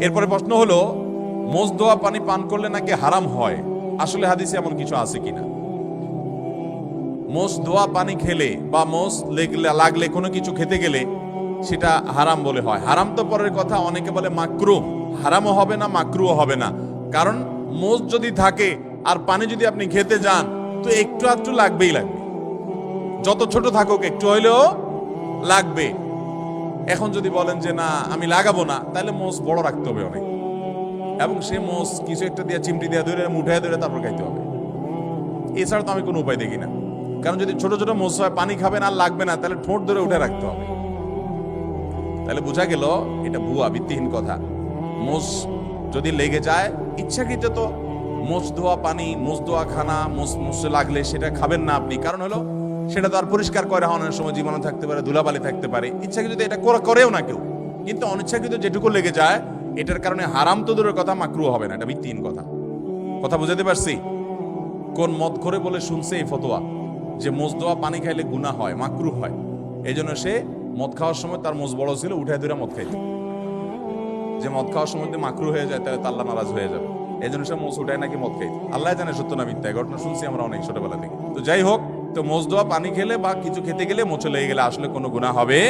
এরপরে প্রশ্ন হলো মোজ দোয়া পানি পান করলে নাকি হারাম হয়? আসলে হাদিসে এমন কিছু আছে কিনা? মোষ দোয়া পানি খেলে বা মোষ লাগলে কোনো কিছু খেতে গেলে সেটা হারাম বলে হয়। হারাম তো পরের কথা, অনেকে বলে মাকরু হারামও হবে না মাকরুও হবে না। কারণ মোষ যদি থাকে আর পানি যদি আপনি খেতে যান, তো একটু একটু লাগবেই লাগবে। যত ছোট থাকুক, একটু হইলেও লাগবে। এখন যদি বলেন যে না, আমি লাগাবো না, তাহলে মোষ বড় রাখতে হবে অনেক। এবং সে মোষ কিছু একটা দিয়ে চিমটি দিয়ে ধরে, মুঠায় ধরে তারপর খাইতে হবে। এছাড়া তো আমি কোনো উপায় দেখি না। কারণ যদি ছোট ছোট মোষ হয়, পানি খাবে না লাগবে না, তাহলে ঠোঁট ধরে উঠে রাখতে হবে। তাহলে বোঝা গেল, এটা ভুয়া, ভিত্তিহীন কথা। মোষ যদি লেগে যায়, ইচ্ছাকৃত তো। মোষ ধোয়া পানি, মোষ ধোয়া খানা, মোষ মোষে লাগলে সেটা খাবেন না আপনি। কারণ হলো সেটা তো আর পরিষ্কার করে হওয়ানোর সময় জীবাণু থাকতে পারে, ধুলাবালি থাকতে পারে। ইচ্ছাকৃত এটা করে- করেও না কেউ। কিন্তু অনিচ্ছাকৃত যেটুকু লেগে যায়, এটার কারণে হারাম তো দূরের কথা মাকরু হবে না, এটা ভিত্তিহীন কথা। কথা বুঝাতে পারছি? কোন মদ করে বলে শুনছে এই ফতোয়া? যে মোজ দেওয়া পানি খাইলে গুনাহ হয় মাকরু হয়। এই জন্য সে মদ খাওয়ার সময় তার মোজ বড় ছিল, উঠায় ধরে মদ খাইত। যে মদ খাওয়ার সময় যদি মাকরু হয়ে যায়, তাহলে তাল্লা নারাজ হয়ে যাবে। এই জন্য সে মোজ উঠায় নাকি মদ খাইত। আল্লাহ জানে সত্য না মিথ্যা ঘটনা শুনছি আমরা অনেক ছোটবেলা থেকে। তো যাই হোক তো মোজ দোয়া পানি খেলে বা কিছু খেতে গেলে মোচে লেগে গেলে আসলে কোনো গুণা হবে